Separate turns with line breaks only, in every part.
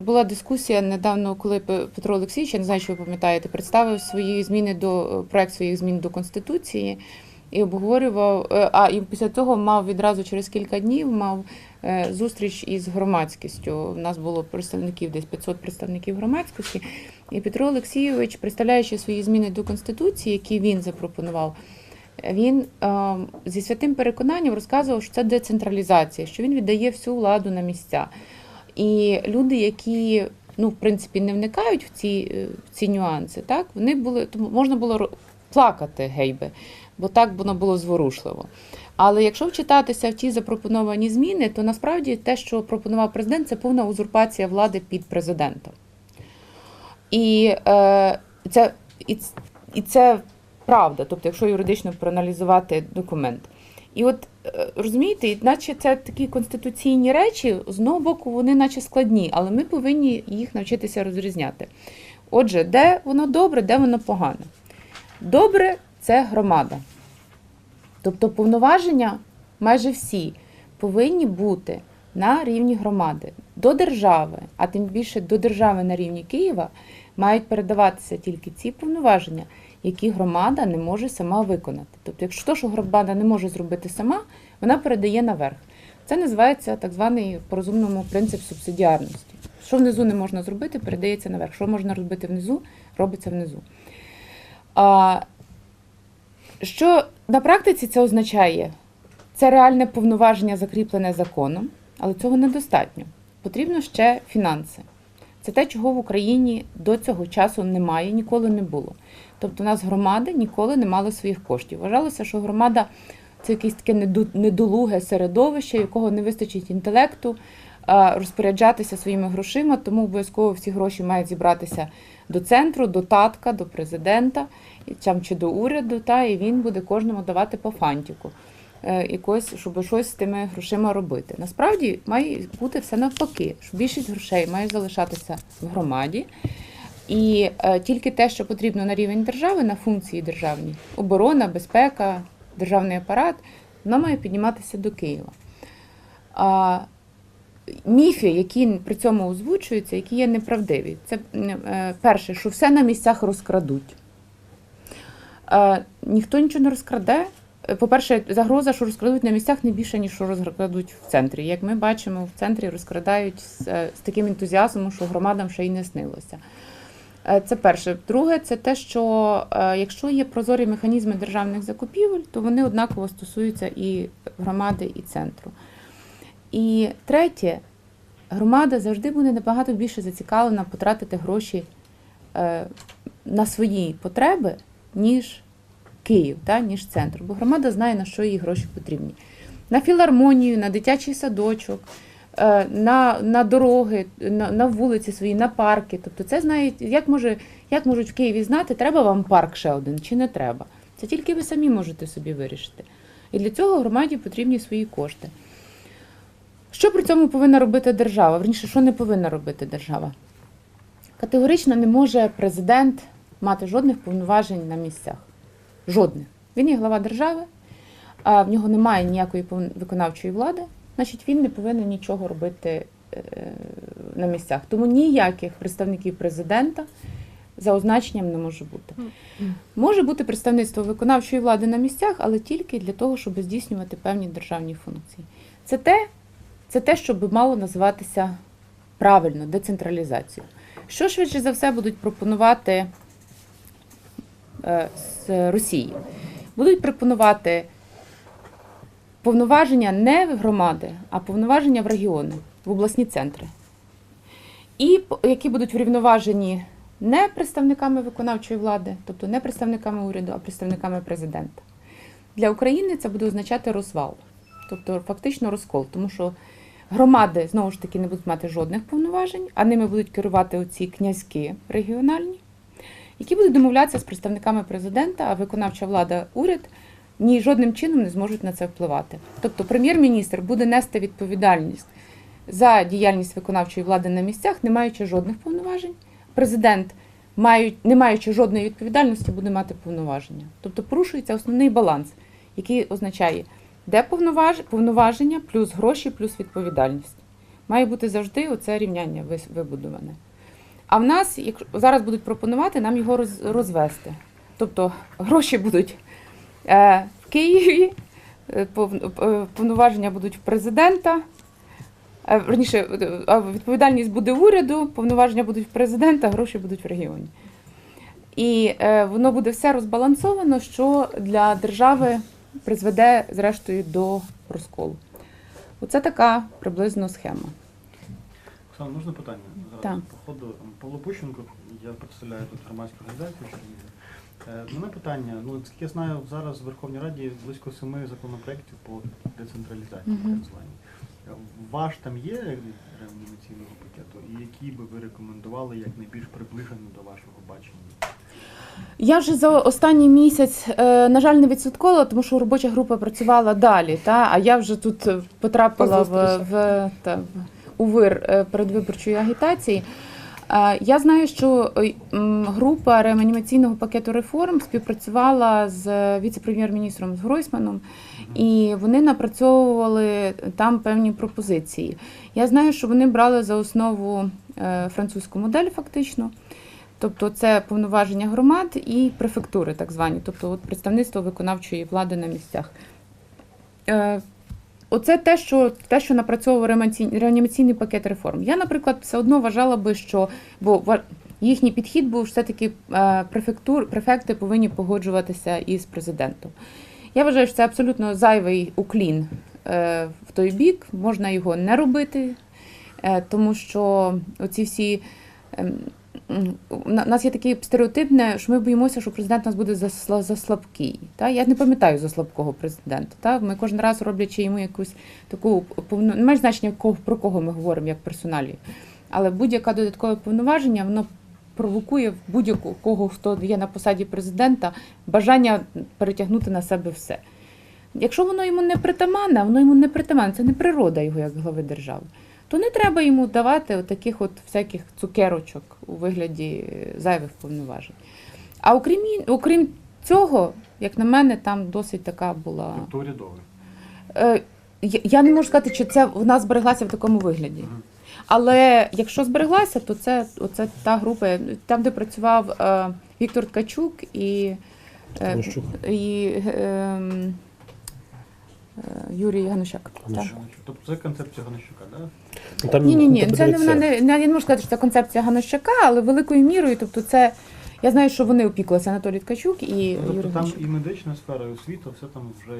Була дискусія недавно, коли Петро Олексійович, я не знаю, що ви пам'ятаєте, представив свої зміни до проект своїх змін до конституції і обговорював. е, А і після того мав відразу через кілька днів мав е, зустріч із громадськістю. У нас було представників десь 500 представників громадськості. І Петро Олексійович, представляючи свої зміни до конституції, які він запропонував. Він е, зі святим переконанням розказував, що це децентралізація, що він віддає всю владу на місця. І люди, які ну, в принципі, не вникають в ці, е, в ці нюанси, так, вони були, тому можна було плакати гейби, бо так воно було зворушливо. Але якщо вчитатися в ті запропоновані зміни, то насправді те, що пропонував президент, це повна узурпація влади під президента. І, е, це, і, і це правда, тобто, якщо юридично проаналізувати документ. І от е, розумієте, наче це такі конституційні речі, з одного боку, вони наче складні, але ми повинні їх навчитися розрізняти. Отже, де воно добре, де воно погане? Добре це громада. Тобто повноваження майже всі повинні бути на рівні громади. До держави, а тим більше до держави на рівні Києва, мають передаватися тільки ці повноваження, які громада не може сама виконати. Тобто, якщо то, що громада не може зробити сама, вона передає наверх. Це називається так званий по розумному принцип субсидіарності. Що внизу не можна зробити, передається наверх. Що можна робити внизу, робиться внизу. А, що на практиці це означає? Це реальне повноваження, закріплене законом, але цього недостатньо. Потрібно ще фінанси. Це те, чого в Україні до цього часу немає, ніколи не було. Тобто, у нас громади ніколи не мали своїх коштів. Вважалося, що громада це якесь таке недолуге середовище, якого не вистачить інтелекту розпоряджатися своїми грошима, тому обов'язково всі гроші мають зібратися до центру, до татка, до президента чи до уряду, та, і він буде кожному давати по фантику. Е, Якось, щоб щось з тими грошима робити. Насправді має бути все навпаки, що більшість грошей має залишатися в громаді, і е, тільки те, що потрібно на рівень держави, на функції державні, оборона, безпека, державний апарат, воно має підніматися до Києва. А, міфи, які при цьому озвучуються, які є неправдиві, це е, перше, що все на місцях розкрадуть. Ніхто нічого не розкраде. По-перше, загроза, що розкрадуть на місцях, не більше, ніж що розкрадуть в центрі. Як ми бачимо, в центрі розкрадають з, е, з таким ентузіазмом, що громадам ще й не снилося. Е, Це перше. Друге, це те, що е, якщо є прозорі механізми державних закупівель, то вони однаково стосуються і громади, і центру. І третє, громада завжди буде набагато більше зацікавлена потратити гроші на свої потреби, ніж Київ, та, ніж центр. Бо громада знає, на що їй гроші потрібні. На філармонію, на дитячий садочок, е, на, на дороги, на, на вулиці свої, на парки. Тобто це знають, як, може, як можуть в Києві знати, треба вам парк ще один чи не треба. Це тільки ви самі можете собі вирішити. І для цього громаді потрібні свої кошти. Що при цьому повинна робити держава? Верніше, що не повинна робити держава? Категорично не може президент мати жодних повноважень на місцях. Жодних. Він є глава держави, а в нього немає ніякої виконавчої влади, значить він не повинен нічого робити е, на місцях. Тому ніяких представників президента за означенням не може бути. Може бути представництво виконавчої влади на місцях, але тільки для того, щоб здійснювати певні державні функції. Це те, це те, що би мало називатися правильно децентралізацією. Що швидше за все будуть пропонувати з Росії? Будуть пропонувати повноваження не в громади, а повноваження в регіони, в обласні центри. І які будуть врівноважені не представниками виконавчої влади, тобто не представниками уряду, а представниками президента. Для України це буде означати розвал, тобто фактично розкол, тому що громади знову ж таки не будуть мати жодних повноважень, а ними будуть керувати оці князьки регіональні, які будуть домовлятися з представниками президента, а виконавча влада, уряд ні жодним чином не зможуть на це впливати. Тобто прем'єр-міністр буде нести відповідальність за діяльність виконавчої влади на місцях, не маючи жодних повноважень. Президент, не маючи жодної відповідальності, буде мати повноваження. Тобто порушується основний баланс, який означає, де повноваж, повноваження плюс гроші, плюс відповідальність. Має бути завжди оце рівняння вибудоване. А в нас, як зараз будуть пропонувати, нам його роз- розвести. Тобто гроші будуть е, в Києві, е, е, повноваження будуть в президента. Верніше, відповідальність буде в уряду, повноваження будуть в президента, гроші будуть в регіоні. І воно буде все розбалансовано, що для держави призведе, зрештою, до розколу. Оце така приблизно схема.
Оксана, можна питання?
Так.
Зараз по. Павло Пущенко, я представляю тут громадську організацію Чернігів. Е, мене питання. Ну, наскільки я знаю, зараз в Верховній Раді близько семи законопроєктів по децентралізації, так звані. Е, Ваш там є реанімаційного пакету, і які би ви рекомендували як найбільш приближені до вашого бачення?
Я вже за останній місяць, е, на жаль, не відсвяткувала, тому що робоча група працювала далі. Та? А я вже тут е, потрапила в, в, та, в- у вир е, передвиборчої агітації. Е, Я знаю, що е, група реанімаційного пакету реформ співпрацювала з віце-прем'єр-міністром з Гройсманом, і вони напрацьовували там певні пропозиції. Я знаю, що вони брали за основу французьку модель, фактично. Тобто це повноваження громад і префектури, так звані, тобто от представництво виконавчої влади на місцях. Оце те, що, те, що напрацьовував реанімаційний, пакет реформ. Я, наприклад, все одно вважала би, що бо їхній підхід був все-таки е, префектур, префекти повинні погоджуватися із президентом. Я вважаю, що це абсолютно зайвий уклін е, в той бік, можна його не робити, е, тому що оці всі. У нас є такий стереотипне, що ми боїмося, що президент у нас буде за, слабкий. Та? Я не пам'ятаю за слабкого президента. Та? Ми кожен раз роблячи йому якусь таку повно... не має значення, про кого ми говоримо як персоналі. Але будь-яке додаткове повноваження, воно провокує в будь-якого, хто є на посаді президента, бажання перетягнути на себе все. Якщо воно йому не притаманне, воно йому не притаманне, це не природа його як глави держави, то не треба йому давати от таких от всяких цукерочок у вигляді е, зайвих повноважень. А окрім, окрім цього, як на мене, там досить така була.
Тобто урядовий.
Е, я- не можу сказати, що це вона збереглася в такому вигляді. Але якщо збереглася, то це оце та група, там, де працював е, Віктор Ткачук і, е, і е, е, Юрій Ганущак. Так.
Тобто це концепція Ганущака, так?
Ну, Там,
Ні, ні, ні, це не вона не, не я не можу сказати, що це концепція Ганущака, але великою мірою, тобто це. Я знаю, що вони опікувалися Анатолій Ткачук і
Ну,
Юрій
тобто там і медична сфера, і освіта, все там вже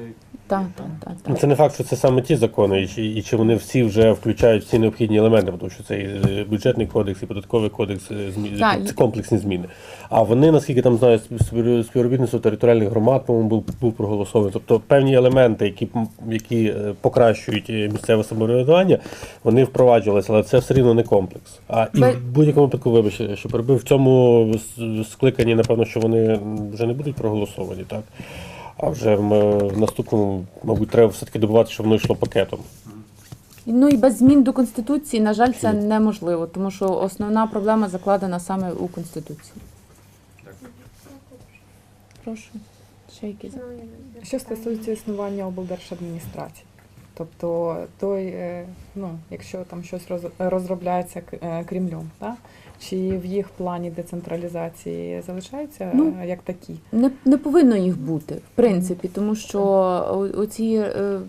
Так, так, так,
Ну,
так.
Це не факт, що це саме ті закони, і чи, і чи вони всі вже включають всі необхідні елементи, тому що це і е, бюджетний кодекс, і податковий кодекс, е, змі...
Так,
це комплексні зміни. А вони, наскільки там знаю, спів- співробітництво територіальних громад, по-моєму, був, був проголосований. Тобто певні елементи, які, м- які е, покращують е, місцеве самоврядування, вони впроваджувалися, але це все рівно не комплекс. А і
Ви-
в будь-якому випадку, вибачте, що перебив в цьому с- скликанні, напевно, що вони вже не будуть проголосовані, так? А вже в в наступному, мабуть, треба все-таки добувати, щоб воно йшло пакетом.
Ну і без змін до конституції, на жаль, це неможливо, тому що основна проблема закладена саме у конституції. Прошу. Ще якісь?
Що стосується існування облдержадміністрації, тобто той, е, ну, якщо там щось розробляється е, Кремлем, та? Чи в їх плані децентралізації залишаються
Ну,
е, як такі?
Не, не повинно їх бути, в принципі, тому що оці е,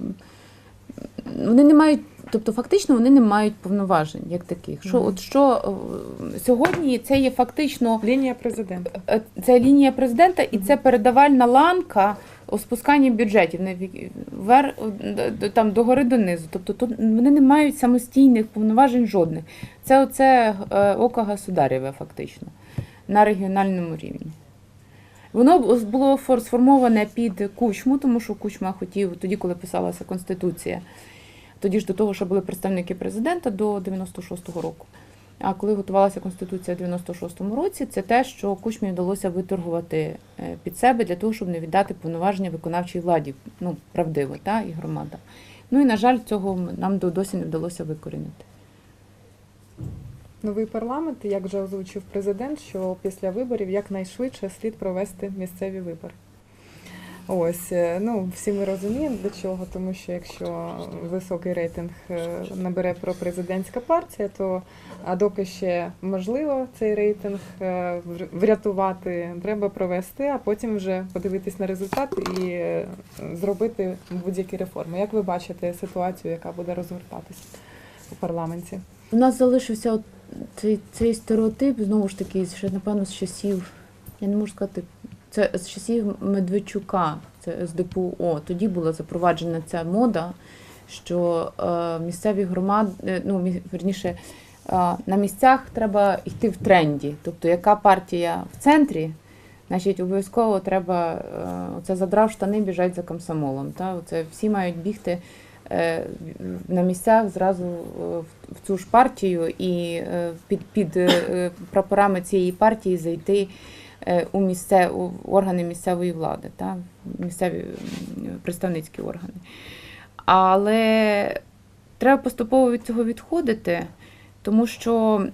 вони не мають, тобто фактично вони не мають повноважень як таких. Що, от що сьогодні це є фактично
Лінія президента.
Е, Це лінія президента і це передавальна ланка у спусканні бюджетів вер там догори донизу. Тобто тут вони не мають самостійних повноважень жодних. Це оце е, око государєве фактично на регіональному рівні. Воно було фор- сформоване під кучму, тому що кучма хотів тоді, коли писалася конституція. Тоді ж до того, що були представники президента до 96-го року. А коли готувалася конституція в 96-му році, це те, що Кучмі вдалося виторгувати е, під себе для того, щоб не віддати повноваження виконавчій владі, ну правдиво, та і громада. Ну і на жаль, цього нам до- досі не вдалося викорінити.
Новий парламент, як вже озвучив президент, що після виборів якнайшвидше слід провести місцеві вибори. Ось е, ну всі ми розуміємо для чого, тому що якщо високий рейтинг е, набере пропрезидентська партія, то а доки ще можливо цей рейтинг е, врятувати, треба провести, а потім вже подивитись на результат і зробити будь-які реформи. Як ви бачите ситуацію, яка буде розгортатись у парламенті?
У нас залишився цей, цей стереотип, знову ж таки, ще, напевно, з часів, я не можу сказати, це з часів Медведчука, це з ДПУО. Тоді була запроваджена ця мода, що е, місцеві громади, ну, верніше, е, на місцях треба йти в тренді. Тобто, яка партія в центрі, значить, обов'язково треба, е, оце задрав штани, біжать за комсомолом. Та? Оце всі мають бігти е, на місцях зразу е, в- цю ж партію і е, під, під е, прапорами цієї партії зайти е, у місце, у органи місцевої влади, та? місцеві представницькі органи. Але треба поступово від цього відходити, тому що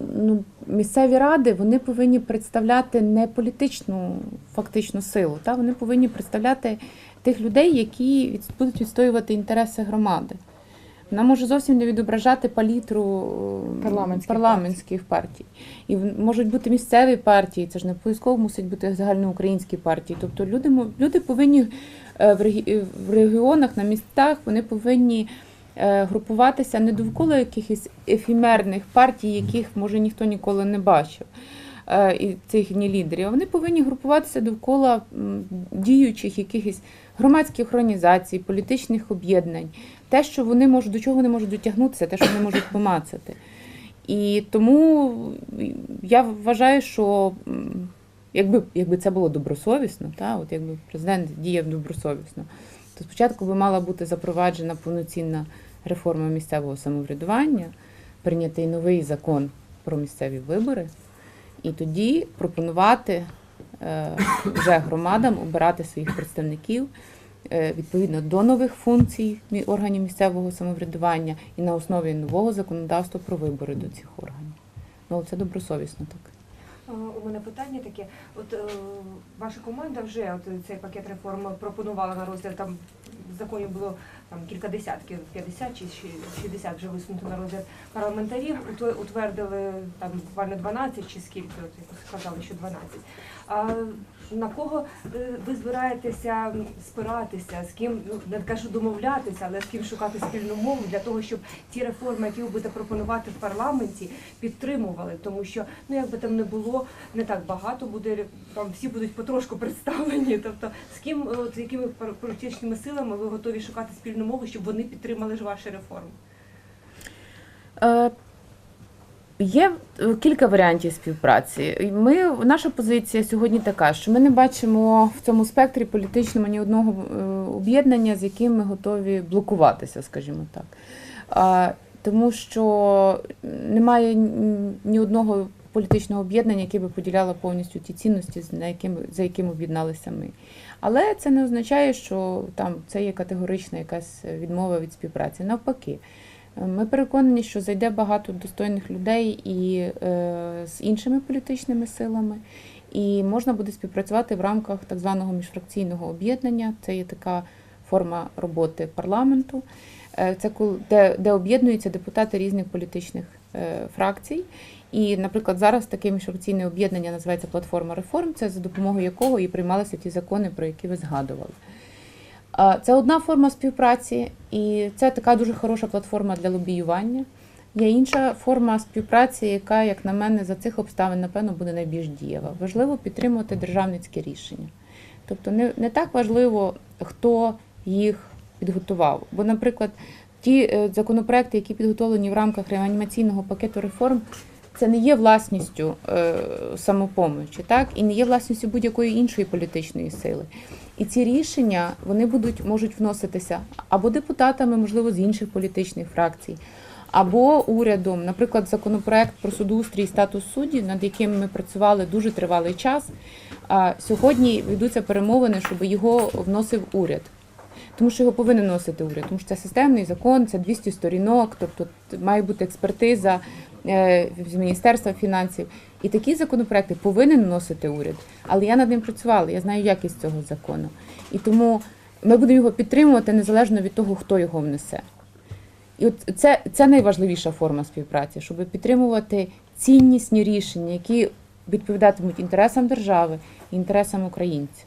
ну, місцеві ради вони повинні представляти не політичну фактичну силу, та? вони повинні представляти тих людей, які будуть відстоювати інтереси громади. Вона може зовсім не відображати палітру е,
Парламентських
парламентських партій. І можуть бути місцеві партії, це ж не обов'язково мусить бути загальноукраїнські партії. Тобто люди, люди повинні е, в регіонах, на містах, вони повинні е, групуватися не довкола якихось ефемерних партій, яких може ніхто ніколи не бачив. Е, І цих лідерів, вони повинні групуватися довкола діючих якихось громадських організацій, політичних об'єднань, те, що вони можуть до чого вони можуть дотягнутися, те, що вони можуть помацати. І тому я вважаю, що якби, якби це було добросовісно, та, от якби президент діяв добросовісно, то спочатку би мала бути запроваджена повноцінна реформа місцевого самоврядування, прийнятий новий закон про місцеві вибори, і тоді пропонувати е, вже громадам обирати своїх представників е, відповідно до нових функцій органів місцевого самоврядування і на основі нового законодавства про вибори до цих органів. Ну, це добросовісно так.
У мене питання таке. От е, ваша команда вже от цей пакет реформ пропонувала на розгляд. Там в законі було там кілька десятків, 50 чи 60 вже висунуто на розгляд парламентарів. Утвердили там буквально 12 чи скільки, от якось сказали, що 12. А на кого е, ви збираєтеся спиратися, з ким ну не кажу домовлятися, але з ким шукати спільну мову для того, щоб ті реформи, які ви будете пропонувати в парламенті, підтримували, тому що ну якби там не було, не так багато буде там всі будуть потрошку представлені. Тобто, з ким от з якими політичними силами ви готові шукати спільну мову, щоб вони підтримали ж ваші реформи?
Е, Є е, кілька варіантів співпраці. Ми, наша позиція сьогодні така, що ми не бачимо в цьому спектрі політичному ні одного е, об'єднання, з яким ми готові блокуватися, скажімо так. Тому що немає ні- ні одного політичного об'єднання, яке би поділяло повністю ті цінності, на якими, за якими об'єдналися ми. Але це не означає, що там це є категорична якась відмова від співпраці. Навпаки. Ми переконані, що зайде багато достойних людей і е, з іншими політичними силами, і можна буде співпрацювати в рамках так званого міжфракційного об'єднання. Це є така форма роботи парламенту, Е, це де, де об'єднуються депутати різних політичних е, фракцій. І, наприклад, зараз таке міжфракційне об'єднання називається Платформа реформ, це за допомогою якого і приймалися ті закони, про які ви згадували. Це одна форма співпраці, і це така дуже хороша платформа для лобіювання. Є інша форма співпраці, яка, як на мене, за цих обставин, напевно, буде найбільш дієва. Важливо підтримувати державницьке рішення. Тобто не, не так важливо, хто їх підготував. Бо, наприклад, ті е, законопроекти, які підготовлені в рамках реанімаційного пакету реформ, це не є власністю е, самопомочі, так і не є власністю будь-якої іншої політичної сили. І ці рішення вони будуть можуть вноситися або депутатами, можливо, з інших політичних фракцій, або урядом. Наприклад, законопроект про судоустрій і статус суддів, над яким ми працювали дуже тривалий час. Сьогодні ведуться перемовини, щоб його вносив уряд. Тому що його повинен носити уряд, тому що це системний закон, це 200 сторінок, тобто має бути експертиза е, з Міністерства фінансів. І такі законопроекти повинен вносити уряд. Але я над ним працювала, я знаю якість цього закону. І тому ми будемо його підтримувати незалежно від того, хто його внесе. І от це, це найважливіша форма співпраці, щоб підтримувати ціннісні рішення, які відповідатимуть інтересам держави і інтересам українців.